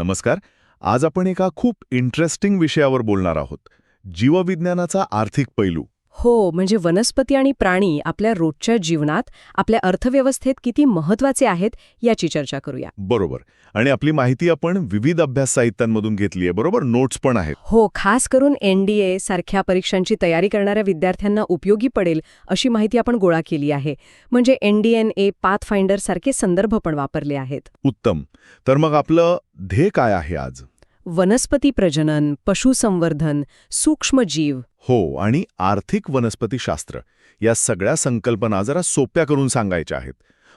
नमस्कार. आज आपण एका खूप इंटरेस्टिंग विषयावर बोलणार आहोत. जीवविज्ञानाचा आर्थिक पैलू. हो म्हणजे वनस्पती आणि प्राणी आपल्या रोजच्या जीवनात आपल्या अर्थव्यवस्थेत किती महत्त्वाचे आहेत याची चर्चा करूया. बरोबर. आणि आपली माहिती आपण विविध अभ्यास साहित्यांमधून घेतली आहे बरोबर? नोट्स पण आहेत. हो खास करून एनडीए सारख्या परीक्षांची तयारी करणाऱ्या विद्यार्थ्यांना उपयोगी पडेल अशी माहिती आपण गोळा केली आहे. म्हणजे एनडीएनए पाथ फाइंडर सारखे संदर्भ पण वापरले आहेत. उत्तम. तर मग आपलं ध्येय काय आहे आज? वनस्पती प्रजनन पशुसंवर्धन सूक्ष्मजीव. हो आणि आर्थिक वनस्पतीशास्त्र या सगळ्या संकल्पना जरा सोप्या करून सांगायच्या आहेत.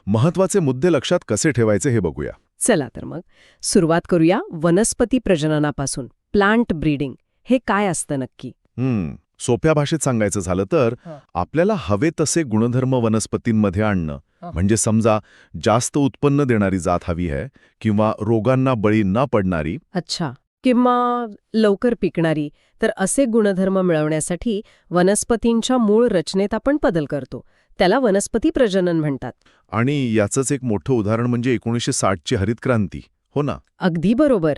महत्त्वाचे मुद्दे लक्षात कसे ठेवायचे हे बघूया. चला तर मग. सुरुवात करूया वनस्पती प्रजननापासून. Plant breeding. हे काय असतं नक्की? हम्म. सोप्या भाषेत सांगायचं झालं तर. आपल्याला हवे तसे गुणधर्म वनस्पतींमध्ये आणणं. म्हणजे समजा जास्त उत्पन्न देणारी जात हवी आहे किंवा रोगांना बळी न पडणारी. अच्छा. किंवा लवकर पिकणारी. तर असे गुणधर्म मिळवण्यासाठी वनस्पतींच्या मूळ रचनेत आपण बदल करतो. त्याला वनस्पती प्रजनन म्हणतात. आणि याचंच एक मोठं उदाहरण म्हणजे एकोणीसशे साठची हरित क्रांती. हो ना? अगदी बरोबर.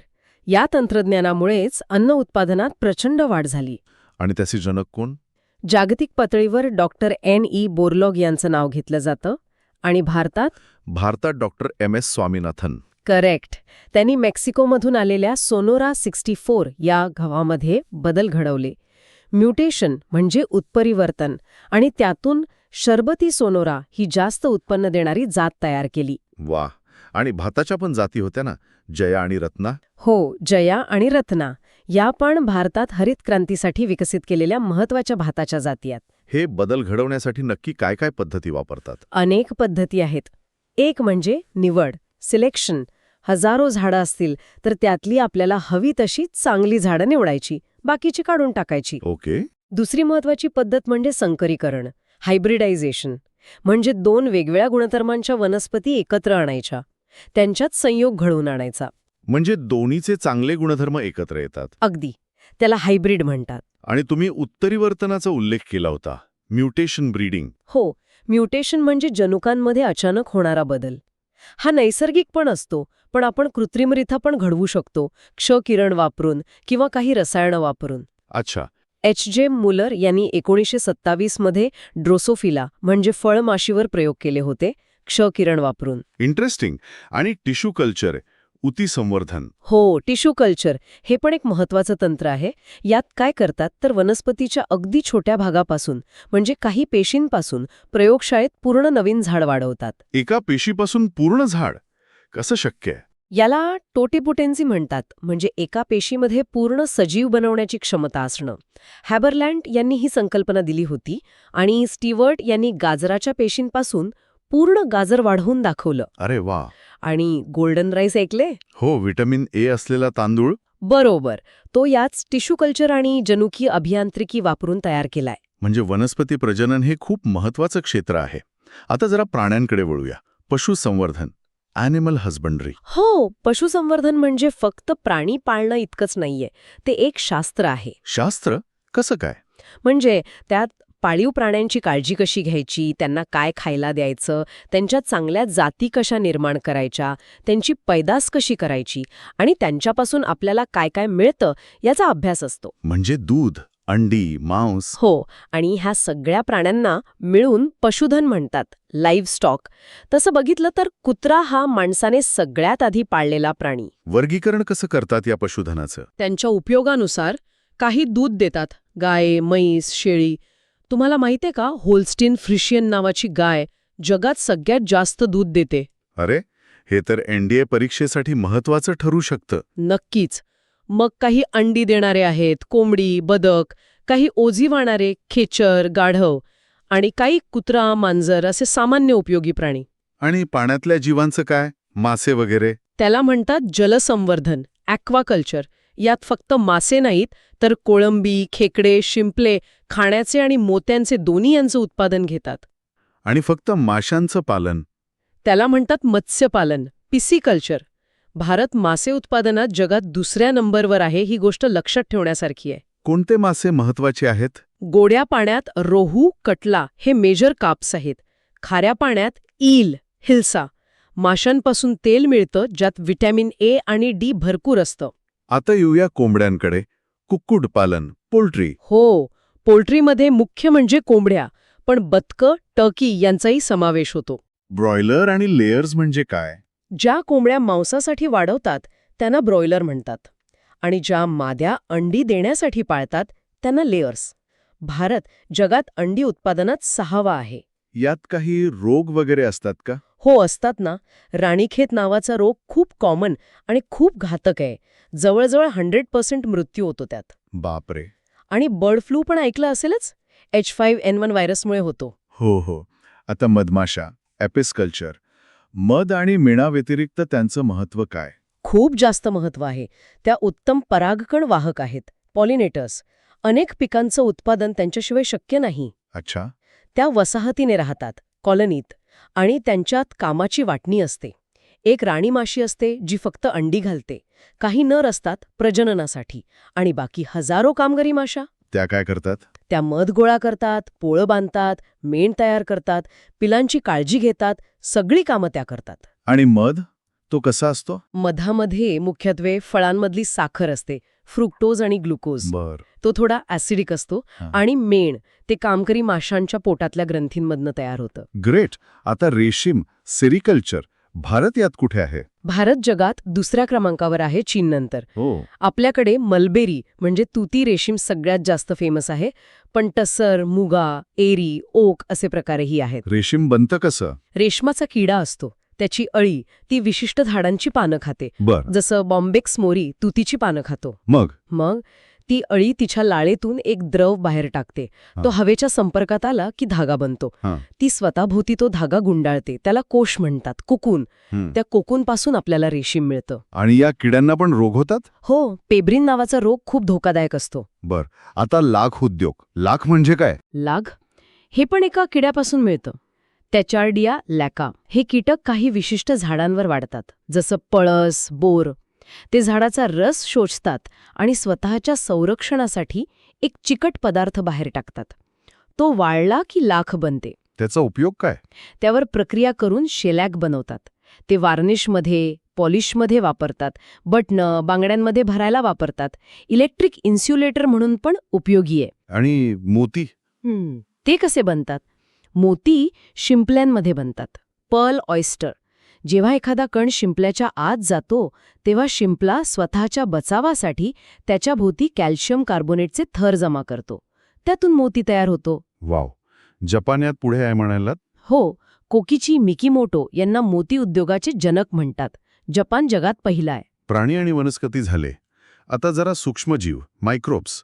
या तंत्रज्ञानामुळेच अन्न उत्पादनात प्रचंड वाढ झाली. आणि त्याचे जनक कोण? जागतिक पातळीवर डॉक्टर एन. ई. बोरलॉग यांचं नाव घेतलं जातं आणि भारतात? भारतात doctor M. S. Swaminathan. Correct. त्यांनी मेक्सिकोमधून आलेल्या सोनोरा सिक्स्टी फोर या गव्हामध्ये बदल घडवले. म्युटेशन म्हणजे उत्परिवर्तन आणि त्यातून शरबती सोनोरा ही जास्त उत्पन्न देणारी जात तयार केली. वा आणि भाताच्या पण जाती होत्या ना जया आणि रत्ना? हो जया आणि रत्ना. या पण भारतात हरित क्रांतीसाठी विकसित केलेल्या महत्त्वाच्या भाताच्या जाती आहेत हे बदल घडवण्यासाठी नक्की काय काय पद्धती वापरतात? अनेक पद्धती आहेत. एक म्हणजे निवड सिलेक्शन. हजारो झाडं असतील तर त्यातली आपल्याला हवी तशी चांगली झाडं निवडायची बाकीची काढून टाकायची. ओके. दुसरी महत्वाची पद्धत म्हणजे संकरीकरण हायब्रिडायझेशन. म्हणजे दोन वेगवेगळ्या गुणधर्मांच्या वनस्पती एकत्र आणायच्या. त्यांच्यात संयोग घडवून आणायचा. म्हणजे दोन्हीचे चांगले गुणधर्म एकत्र येतात. अगदी. त्याला हायब्रिड म्हणतात. आणि तुम्ही उत्तरीवर्तनाचा उल्लेख केला होता म्युटेशन ब्रीडिंग. हो म्युटेशन म्हणजे जनुकांमध्ये अचानक होणारा बदल. हा नैसर्गिक पण असतो पण आपण कृत्रिमरित्या पण घडवू शकतो क्ष किरण वापरून किंवा काही रसायनं वापरून. अच्छा. एच जे मुलर यांनी एकोणीसशे सत्तावीसमध्ये ड्रोसोफिला म्हणजे फळमाशीवर प्रयोग केले होते क्ष किरण वापरून. इंटरेस्टिंग आणि टिश्यू कल्चर उती संवर्धन हो टिश्यू कल्चर हे पण एक महत्वाचं तंत्र आहे. यात काय करतात तर वनस्पतीच्या अगदी छोट्या भागापासून म्हणजे काही पेशींपासून प्रयोगशाळेत पूर्ण नवीन झाड वाढवतात. एका पेशीपासून पूर्ण झाड? कसं शक्य आहे? याला टोटीपुटेन्सी म्हणतात म्हणजे एका पेशीमध्ये पूर्ण सजीव बनवण्याची क्षमता असणं. हॅबरलँड यांनी ही संकल्पना दिली होती आणि स्टीवर्ट यांनी गाजराच्या पेशींपासून पूर्ण गाजर वाढवून दाखवलं. अरे वा. आणि गोल्डन राईस ऐकले? हो व्हिटॅमिन ए असलेला तांदूळ. बरोबर. तो याच टिश्यू कल्चर आणि जनुकीय अभियांत्रिकी वापरून तयार केलाय. म्हणजे वनस्पती प्रजनन हे खूप महत्वाचं क्षेत्र आहे. आता जरा प्राण्यांकडे वळूया. पशुसंवर्धन. ॲनिमल हस्बंडरी हो पशुसंवर्धन म्हणजे फक्त प्राणी पाळणं इतकंच नाहीये. ते एक शास्त्र आहे. शास्त्र? कसं काय? म्हणजे त्यात पाळीव प्राण्यांची काळजी कशी घ्यायची? त्यांना काय खायला द्यायचं? त्यांच्या चांगल्या जाती कशा निर्माण करायच्या? त्यांची पैदास कशी करायची? आणि त्यांच्यापासून आपल्याला काय काय मिळतं याचा अभ्यास असतो. म्हणजे दूध अंडी मांस? हो आणि ह्या सगळ्या प्राण्यांना मिळून पशुधन म्हणतात लाईव्ह स्टॉक तसं बघितलं तर कुत्रा हा माणसाने सगळ्यात आधी पाळलेला प्राणी. वर्गीकरण कसं करतात या पशुधनाचं? त्यांच्या उपयोगानुसार काही दूध देतात गाय म्हैस शेळी. तुम्हाला माहितीये का? होल्स्टीन फ्रिशियन नावाची गाय जगात सगळ्यात जास्त दूध देते. अरे हे तर एनडीए परीक्षेसाठी महत्वाचं ठरू शकतं. नक्कीच. मग काही अंडी देणारे आहेत कोंबडी बदक काही ओझी वाणारे खेचर गाढव आणि काही कुत्रा मांजर असे सामान्य उपयोगी प्राणी. आणि पाण्यातल्या जीवांचं काय? मासे वगैरे? त्याला म्हणतात जलसंवर्धन ॲक्वाकल्चर. यात फक्त मासे नाहीत तर कोळंबी खेकडे शिंपले खाण्याचे आणि मोत्यांचे दोन्ही यांचं उत्पादन घेतात. आणि फक्त माशांचं पालन. त्याला म्हणतात मत्स्यपालन पिसिकल्चर भारत मासे उत्पादनात जगात दुसऱ्या नंबरवर आहे ही गोष्ट लक्षात ठेवण्यासारखी आहे. कोणते मासे महत्त्वाचे आहेत? गोड्या पाण्यात रोहू कटला हे मेजर काप्स आहेत. खाऱ्या पाण्यात ईल हिल्सा. माशांपासून तेल मिळतं ज्यात व्हिटॅमिन ए आणि डी भरपूर असतं. आता येऊया कोंबड्यांकडे. कुक्कुट पालन पोल्ट्री. हो पोल्ट्रीमध्ये मुख्य म्हणजे कोंबड्या पण बदकं टर्की यांचाही समावेश होतो. ब्रॉयलर आणि लेयर्स म्हणजे काय? ज्या कोंबड्या मांसासाठी वाढवतात त्यांना ब्रॉयलर म्हणतात. आणि ज्या माद्या अंडी देण्यासाठी पाळतात त्यांना लेयर्स भारत जगात अंडी उत्पादनात सहावा आहे. यात काही रोग वगैरे असतात का? हो असतात ना. राणीखेत नावाचा रोग खूप कॉमन आणि खूप घातक आहे. जवळजवळ हंड्रेड पर्सेंट मृत्यू होतो त्यात. बापरे. आणि बर्ड फ्लू पण ऐकलं असेलच? एच फाईव्ह एन वन व्हायरसमुळे होतो. हो हो. आता मधमाशा एपिसकल्चर मध आणि मेणा व्यतिरिक्त त्यांचं महत्त्व काय? खूप जास्त महत्त्व आहे. त्या उत्तम परागकण वाहक आहेत पॉलिनेटर्स अनेक पिकांचं उत्पादन त्यांच्याशिवाय शक्य नाही. अच्छा. त्या वसाहतीने राहतात कॉलनीत आणि त्यांच्यात कामाची वाटणी असते. एक राणी माशी असते जी फक्त अंडी घालते. काही नर असतात प्रजननासाठी. आणि बाकी हजारो कामगारी माशा? त्या काय करतात? त्या मध गोळा करतात पोळं बांधतात मेण तयार करतात पिलांची काळजी घेतात सगळी कामं त्या करतात. आणि मध? तो कसा असतो? मधामध्ये मुख्यत्वे फळांमधली साखर असते फ्रुक्टोज आणि ग्लुकोज. बर. तो थोडा ॲसिडिक असतो. आणि मेण ते कामकरी माशांच्या पोटातल्या ग्रंथींमधनं तयार होतं. ग्रेट आता रेशीम सेरिकल्चर भारत यात कुठे आहे? भारत जगात दुसऱ्या क्रमांकावर आहे चीननंतर हो. आपल्याकडे मलबेरी म्हणजे तुती रेशीम सगळ्यात जास्त फेमस आहे पण टसर मुगा एरी ओक असे प्रकारही आहेत. रेशीम बनतं कसं? रेशमाचा किडा असतो त्याची अळी ती विशिष्ट झाडांची पानं खाते. जसं बॉम्बेक्स मोरी तुतीची पानं खातो. मग? मग? ती अळी तिच्या लाळेतून एक द्रव बाहेर टाकते. तो. हवेच्या संपर्कात आला की धागा बनतो. ती स्वतःभोवती तो धागा गुंडाळते. त्याला कोश म्हणतात कोकून. त्या कोकूनपासून आपल्याला रेशीम मिळतं. आणि या किड्यांना पण रोग होतात? हो पेब्रिन नावाचा रोग खूप धोकादायक असतो. बर. आता लाख उद्योग. लाख म्हणजे काय? लाग? हे पण एका किड्यापासून मिळतं. टॅचार्डिया लॅका. हे कीटक काही विशिष्ट झाडांवर वाढतात. जसं पळस बोर ते झाडाचा रस शोषतात आणि स्वतःच्या संरक्षणासाठी एक चिकट पदार्थ बाहेर टाकतात. तो वाळला की लाख बनते. त्याचा उपयोग काय? त्यावर प्रक्रिया करून शेलॅक बनवतात. ते वार्निशमध्ये पॉलिशमध्ये वापरतात. बटणं बांगड्यांमध्ये भरायला वापरतात. इलेक्ट्रिक इन्स्युलेटर म्हणून पण उपयोगी आहे. आणि मोती? हं, ते कसे बनतात? मोती शिंपल्यांमध्ये बनतात. Pearl oyster. जेव्हा एखादा कण शिंपल्याच्या आत जातो तेव्हा शिंपला स्वतःच्या बचावासाठी त्याच्या भोवती कॅल्शियम कार्बोनेटचे थर जमा करतो. त्यातून मोती तयार होतो. वाव. जपान यात पुढे आहे म्हणायला हो कोकीची मिकीमोटो यांना मोती उद्योगाचे जनक म्हणतात. जपान जगात पहिला आहे. प्राणी आणि वनस्पती झाले. आता जरा सूक्ष्मजीव मायक्रोब्स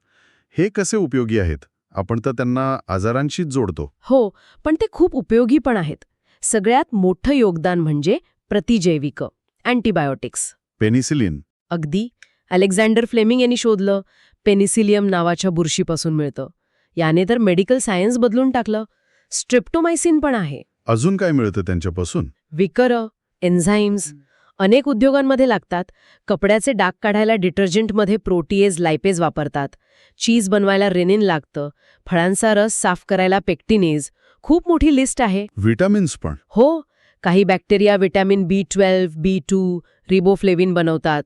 हे कसे उपयोगी आहेत? आपण तर त्यांना आजारांशीच जोडतो. हो पण ते खूप उपयोगी पण आहेत. सगळ्यात मोठं योगदान म्हणजे प्रतिजैविक अँटीबायोटिक्स. पेनिसिलिन. अगदी. अलेक्झांडर फ्लेमिंग यांनी शोधलं. पेनिसिलियम नावाच्या बुरशीपासून मिळतं. याने तर मेडिकल सायन्स बदलून टाकलं. स्ट्रिप्टोमायसिन पण आहे. अजून काय मिळतं त्यांच्यापासून? विकर एन्झाईम्स अनेक उद्योगांमध्ये लागतात. कपड्याचे डाग काढायला डिटर्जंटमध्ये प्रोटीएज लायपेज वापरतात. चीज बनवायला रेनिन लागतं. फळांचा रस साफ करायला पेक्टिनेज खूप मोठी लिस्ट आहे. विटामिन्स पण. हो काही bacteria vitamin B twelve B two riboflavin बनवतात.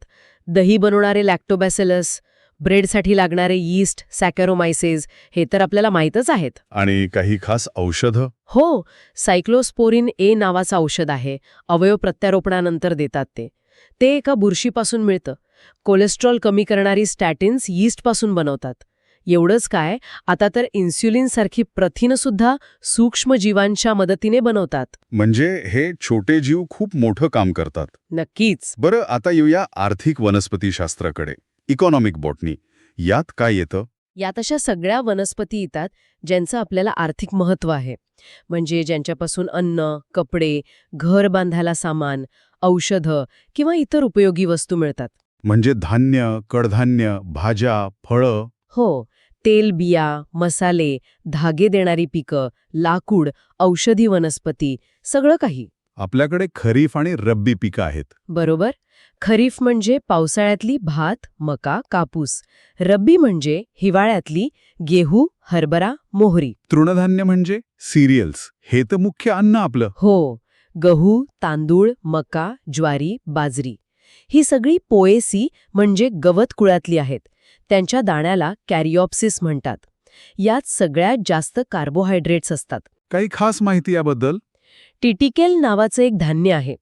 दही बनवणारे लॅक्टोबॅसिलस ब्रेडसाठी लागणारे यीस्ट सॅकॅरोमायसेस हे तर आपल्याला माहीतच आहेत. आणि काही खास औषधं? हो सायक्लोस्पोरिन ए नावाचं औषध आहे. अवयव प्रत्यारोपणानंतर देतात ते. ते एका बुरशीपासून मिळतं. कोलेस्ट्रॉल कमी करणारी स्टॅटिन्स यीस्टपासून बनवतात. एवढंच काय? आता तर इन्स्युलिनसारखी प्रथिनंसुद्धा सूक्ष्म जीवांच्या मदतीने बनवतात. म्हणजे हे छोटे जीव खूप मोठं काम करतात. नक्कीच. बरं आता येऊया आर्थिक वनस्पतीशास्त्राकडे. इकॉनॉमिक बॉटनी यात काय येतं? यात अशा सगळ्या वनस्पती येतात ज्यांचं आपल्याला आर्थिक महत्त्व आहे. म्हणजे ज्यांच्यापासून अन्न कपडे घर बांधायला सामान औषधं किंवा इतर उपयोगी वस्तू मिळतात. म्हणजे धान्य कडधान्य भाज्या फळं. हो. तेल बिया मसाले धागे देणारी पिकं लाकूड औषधी वनस्पती सगळं काही. आपल्याकडे खरीफ आणि रब्बी पिकं आहेत. बरोबर. खरीफ म्हणजे पावसाळ्यातली भात मका कापूस. रब्बी म्हणजे हिवाळ्यातली गेहू हरभरा मोहरी. तृणधान्य म्हणजे सिरियल्स. हे तर मुख्य अन्न आपलं. हो. गहू तांदूळ मका ज्वारी बाजरी. ही सगळी पोएसी म्हणजे गवत कुळातली आहेत. त्यांच्या दाण्याला कॅरिऑप्सिस म्हणतात. यात सगळ्यात जास्त कार्बोहायड्रेट्स असतात. काही खास माहिती याबद्दल? टिटिकेल नावाचं एक धान्य आहे.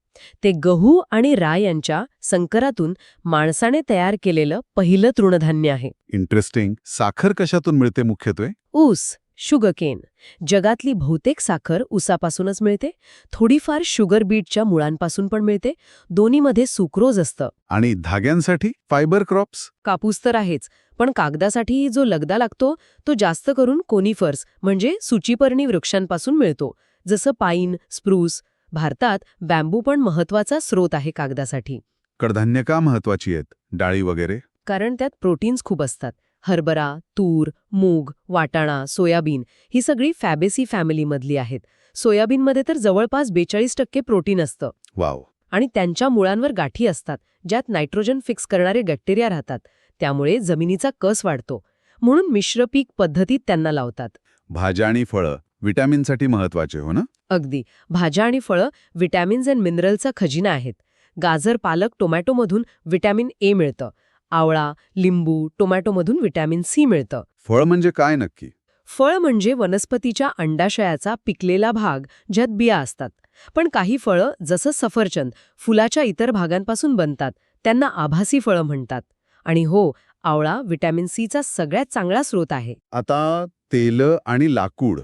ते गहू आणि राय यांच्या संकरातून माणसाने तयार केलेलं पहिलं तृणधान्य आहे. इंटरेस्टिंग साखर कशातून मिळते मुख्यत्वे? ऊस. शुगरकेन जगातली बहुतेक साखर ऊसापासूनच मिळते. थोडीफार शुगर बीटच्या मुळांपासून पण मिळते. दोन्हीमध्ये सुक्रोज असतं. आणि धाग्यांसाठी फायबर क्रॉप्स? कापूस तर आहेच पण कागदासाठी जो लगदा लागतो तो जास्त करून कोनिफर्स म्हणजे सुचीपर्णी वृक्षांपासून मिळतो. जसं पाईन स्प्रूस. भारतात बॅम्बू पण महत्त्वाचा स्रोत आहे कागदासाठी. कडधान्य का महत्वाची आहेत? डाळी वगैरे? कारण त्यात प्रोटीन्स खूप असतात. हरभरा तूर मूग वाटाणा सोयाबीन ही सगळी फॅबेसी फॅमिलीमधली आहेत. सोयाबीनमध्ये तर जवळपास बेचाळीस टक्के प्रोटीन असतं. वाव. आणि त्यांच्या मुळांवर गाठी असतात ज्यात नायट्रोजन फिक्स करणारे बॅक्टेरिया राहतात. त्यामुळे जमिनीचा कस वाढतो. म्हणून मिश्र पीक पद्धतीत त्यांना लावतात. भाज्या आणि फळं विटॅमिनसाठी महत्त्वाचे हो ना? अगदी. भाज्या आणि फळं विटॅमिन्स अँड मिनरलचा खजिना आहेत. गाजर पालक टोमॅटोमधून विटॅमिन ए मिळतं. आवळा लिंबू टोमॅटोमधून विटॅमिन सी मिळतं. फळ म्हणजे काय नक्की? फळ म्हणजे वनस्पतीच्या अंडाशयाचा पिकलेला भाग ज्यात बिया असतात. पण काही फळं जसं सफरचंद फुलाच्या इतर भागांपासून बनतात. त्यांना आभासी फळं म्हणतात. आणि हो आवळा विटॅमिन सीचा सगळ्यात चांगला स्रोत आहे. आता तेलं आणि लाकूड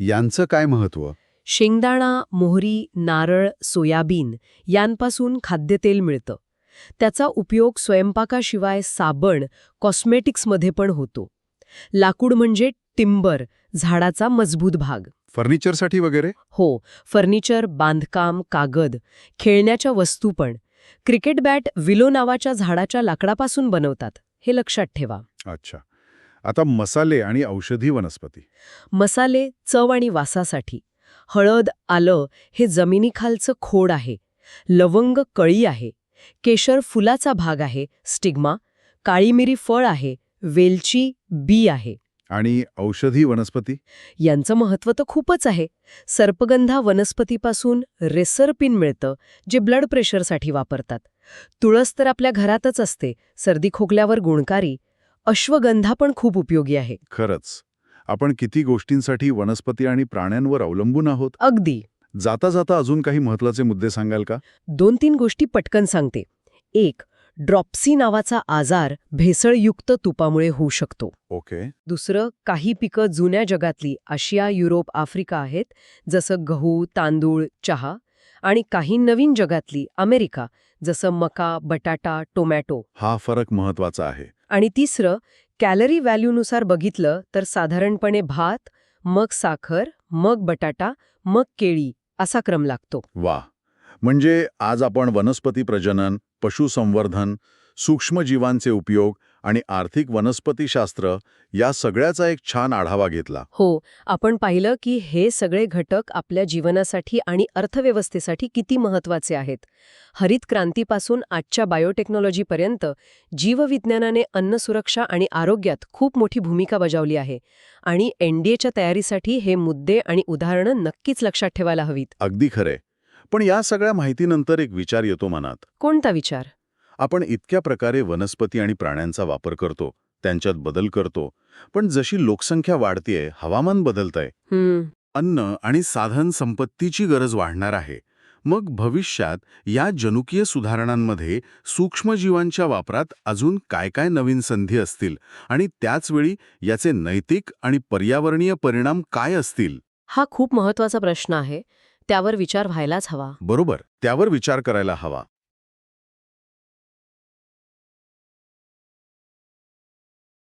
यांचं काय महत्त्व शेंगदाणा मोहरी नारळ सोयाबीन यांपासून खाद्यतेल मिळतं. त्याचा उपयोग स्वयंपाकाशिवाय साबण कॉस्मेटिक्समध्ये पण होतो. लाकूड म्हणजे टिंबर झाडाचा मजबूत भाग. फर्निचरसाठी वगैरे? हो फर्निचर बांधकाम कागद खेळण्याच्या वस्तू पण. क्रिकेट बॅट विलो नावाच्या झाडाच्या लाकडापासून बनवतात हे लक्षात ठेवा. अच्छा. आता मसाले आणि औषधी वनस्पती. मसाले चव आणि वासासाठी. हळद आलं हे जमिनीखालचं खोड आहे. लवंग कळी आहे. केशर फुलाचा भाग आहे स्टिग्मा काळी मिरी फळ आहे वेलची बी आहे. आणि औषधी वनस्पती? यांचं महत्त्व तर खूपच आहे. सर्पगंधा वनस्पतीपासून रेसरपिन मिळतं जे ब्लड प्रेशरसाठी वापरतात. तुळस तर आपल्या घरातच असते सर्दी खोकल्यावर गुणकारी. अश्वगंधा पण खूप उपयोगी आहे. खरंच. आपण किती गोष्टींसाठी वनस्पती आणि प्राण्यांवर अवलंबून आहोत? अगदी. जाता जाता अजून काही महत्त्वाचे मुद्दे सांगाल का? दोन तीन गोष्टी पटकन सांगते. एक ड्रॉप्सी नावाचा आजार भेसळयुक्त तुपामुळे होऊ शकतो. ओके. दुसरं काही पिकं जुन्या जगातली आशिया युरोप आफ्रिका आहेत जसं गहू तांदूळ चहा आणि काही नवीन जगातली अमेरिका जसं मका बटाटा टोमॅटो. हा फरक महत्त्वाचा आहे. आणि तिसरं कॅलरी व्हॅल्यूनुसार बघितलं तर साधारणपणे भात मग साखर मग बटाटा मग केळी. असा क्रम लागतो. वा. म्हणजे आज आपण वनस्पती प्रजनन पशुसंवर्धन सूक्ष्मजीवांचे उपयोग आणि आर्थिक वनस्पतीशास्त्र या सगळ्याचा एक छान आढावा घेतला. हो आपण पाहिलं की हे सगळे घटक आपल्या जीवनासाठी आणि अर्थव्यवस्थेसाठी किती महत्त्वाचे आहेत. हरित क्रांतीपासून आजच्या बायोटेक्नॉलॉजीपर्यंत जीवविज्ञानाने अन्नसुरक्षा आणि आरोग्यात खूप मोठी भूमिका बजावली आहे आणि एनडीएच्या तयारीसाठी हे मुद्दे आणि उदाहरणं नक्कीच लक्षात ठेवायला हवीत. अगदी खरे पण या सगळ्या माहितीनंतर एक विचार येतो मनात. कोणता विचार? आपण इतक्या प्रकारे वनस्पती आणि प्राण्यांचा वापर करतो त्यांच्यात बदल करतो पण जशी लोकसंख्या वाढतीये हवामान बदलतंय. हम्म. अन्न आणि साधन संपत्तीची गरज वाढणार आहे. मग भविष्यात या जनुकीय सुधारणांमध्ये सूक्ष्मजीवांच्या वापरात अजून काय काय नवीन संधी असतील आणि त्याचवेळी याचे नैतिक आणि पर्यावरणीय परिणाम काय असतील? हा खूप महत्त्वाचा प्रश्न आहे. त्यावर विचार व्हायलाच हवा. बरोबर. त्यावर विचार करायला हवा.